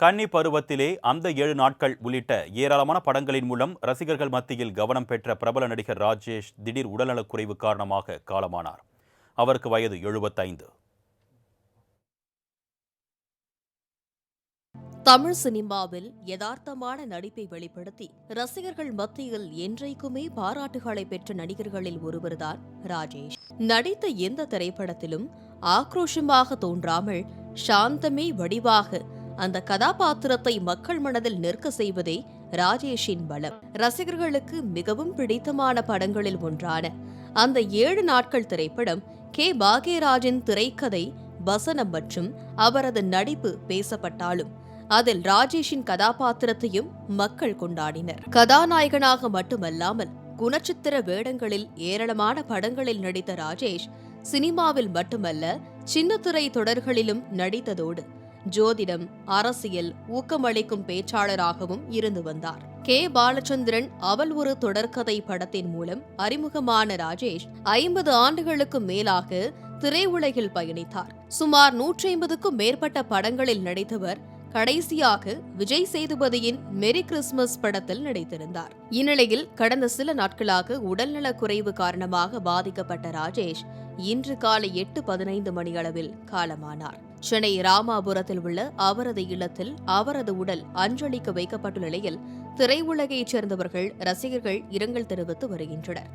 கன்னி பருவத்திலே அந்த ஏழு நாட்கள் உள்ளிட்ட ஏராளமான படங்களின் மூலம் ரசிகர்கள் மத்தியில் கவனம் பெற்ற பிரபல நடிகர் ராஜேஷ் திடீர் உடல்நலக்குறைவு காரணமாக காலமானார். அவருக்கு வயது எழுபத்தைந்து. தமிழ் சினிமாவில் யதார்த்தமான நடிப்பை வெளிப்படுத்தி ரசிகர்கள் மத்தியில் என்றைக்குமே பாராட்டுகளை பெற்ற நடிகர்களில் ஒருவர்தான் ராஜேஷ். நடித்த எந்த திரைப்படத்திலும் ஆக்ரோஷமாக தோன்றாமல் சாந்தமே வடிவாக அந்த கதாபாத்திரத்தை மக்கள் மனதில் நிற்க செய்வதே ராஜேஷின் பலம். ரசிகர்களுக்கு மிகவும் பிடித்தமான படங்களில் ஒன்றான அந்த ஏழு நாட்கள் திரைப்படம் கே. பாக்யராஜின் திரைக்கதை வசனம் மற்றும் அவரது நடிப்பு பேசப்பட்டாலும் அதில் ராஜேஷின் கதாபாத்திரத்தையும் மக்கள் கொண்டாடினர். கதாநாயகனாக மட்டுமல்லாமல் குணச்சித்திர வேடங்களில் ஏராளமான படங்களில் நடித்த ராஜேஷ் சினிமாவில் மட்டுமல்ல சின்னத்துறை தொடர்களிலும் நடித்ததோடு ஜோதிடம் அரசியல் ஊக்கமளிக்கும் பேச்சாளராகவும் இருந்து வந்தார். கே. பாலச்சந்திரன் அவள் ஒரு தொடர்கதை படத்தின் மூலம் அறிமுகமான ராஜேஷ் ஐம்பது ஆண்டுகளுக்கு மேலாக திரையுலகில் பயணித்தார். சுமார் நூற்றி ஐம்பதுக்கும் மேற்பட்ட படங்களில் நடித்தவர் கடைசியாக விஜய் சேதுபதியின் மெரி கிறிஸ்துமஸ் படத்தில் நடித்திருந்தார். இந்நிலையில் கடந்த சில நாட்களாக உடல்நலக் குறைவு காரணமாக பாதிக்கப்பட்ட ராஜேஷ் இன்று காலை எட்டு பதினைந்து மணியளவில் காலமானார். சென்னை ராமாபுரத்தில் உள்ள அவரது இல்லத்தில் அவரது உடல் அஞ்சலிக்கு வைக்கப்பட்டுள்ள நிலையில் திரையுலகைச் சேர்ந்தவர்கள் ரசிகர்கள் இரங்கல் தெரிவித்து வருகின்றனர்.